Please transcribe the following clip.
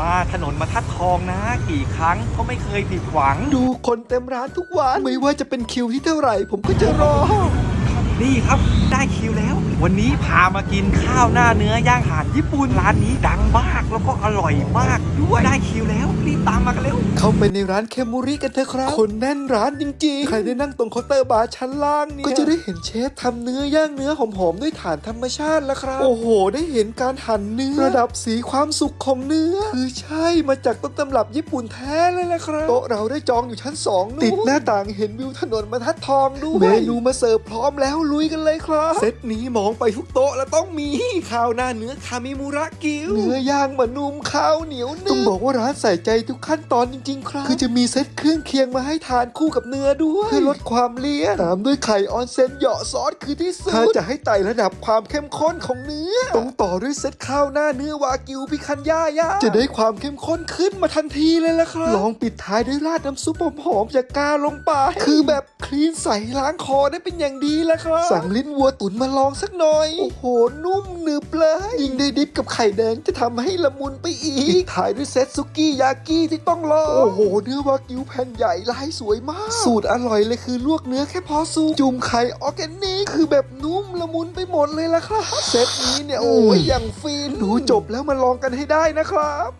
มาถนนมาทัดทองนะ กี่ครั้งก็ไม่เคยผิดหวัง ดูคนเต็มร้านทุกวัน ไม่ว่าจะเป็นคิวที่เท่าไหร่ ผมก็จะรอ นี่ครับได้คิวแล้ว วันนี้พามากินข้าวหน้าเนื้อย่างอาหารญี่ปุ่นร้านนี้ดังมากแล้วก็อร่อยมากด้วยได้คิวแล้วรีบตามมากันเร็ว เข้าไปในร้านเคมูริกันเถอะครับ คนแน่นร้านจริงๆ ใครได้นั่งตรงเคาน์เตอร์บาร์ชั้นล่างเนี่ย ก็จะได้เห็นเชฟทำเนื้อย่างเนื้อหอมๆ ด้วยฐานธรรมชาติแล้วครับ โอ้โห ได้เห็นการหั่นเนื้อ ระดับสีความสุกของเนื้อ คือใช่มาจากต้นตำรับญี่ปุ่นแท้เลยแหละครับ โต๊ะเราได้จองอยู่ชั้นสองนู่นติดหน้าต่างเห็นวิวถนนบรรทัดทองด้วยเมนูมาเสิร์ฟพร้อมแล้วลุยกันเลยครับ เซตนี้มองไปทุกโต๊ะแล้วต้องมีข้าวหน้าเนื้อคามิมุระกิวเนื้อย่างมะนุ่มข้าวเหนียวนึ่งต้องบอกว่าร้านใส่ใจทุกขั้นตอนจริง ๆ ครับ คือจะมีเซตเครื่องเคียงมาให้ทานคู่กับเนื้อด้วย เพื่อลดความเลี่ยนตามด้วยไข่ออนเซนเหยาะซอสคือที่สุดถ้าจะให้ไต่ระดับความเข้มข้นของเนื้อ ต้องต่อด้วยเซตข้าวหน้าเนื้อวากิวพิคันย่าย่าจะได้ความเข้มข้นขึ้นมาทันทีเลยละครับ ลองปิดท้ายด้วยราดน้ำซุปหอมๆจากกาลงไปคือแบบคลีนใสล้างคอได้เป็นอย่างดีแล้วครับ สั่งลิ้นวัวตุ๋นมาลองสักหน่อย โอ้โห นุ่มหนึบเลยยิ่งได้ดิบกับไข่แดงจะทำให้ละมุนไปอีกปิดท้ายด้วยเซตซุกี้ยากิที่ต้องลองโอ้โห เนื้อวากิวแผ่นใหญ่ลายสวยมาก สูตรอร่อยเลยคือลวกเนื้อแค่พอสุกจุ่มไข่ออร์แกนิกคือแบบนุ่มละมุนไปหมดเลยละครับ เซตนี้เนี่ยโอ้ยอย่างฟินดูจบแล้วมาลองกันให้ได้นะครับ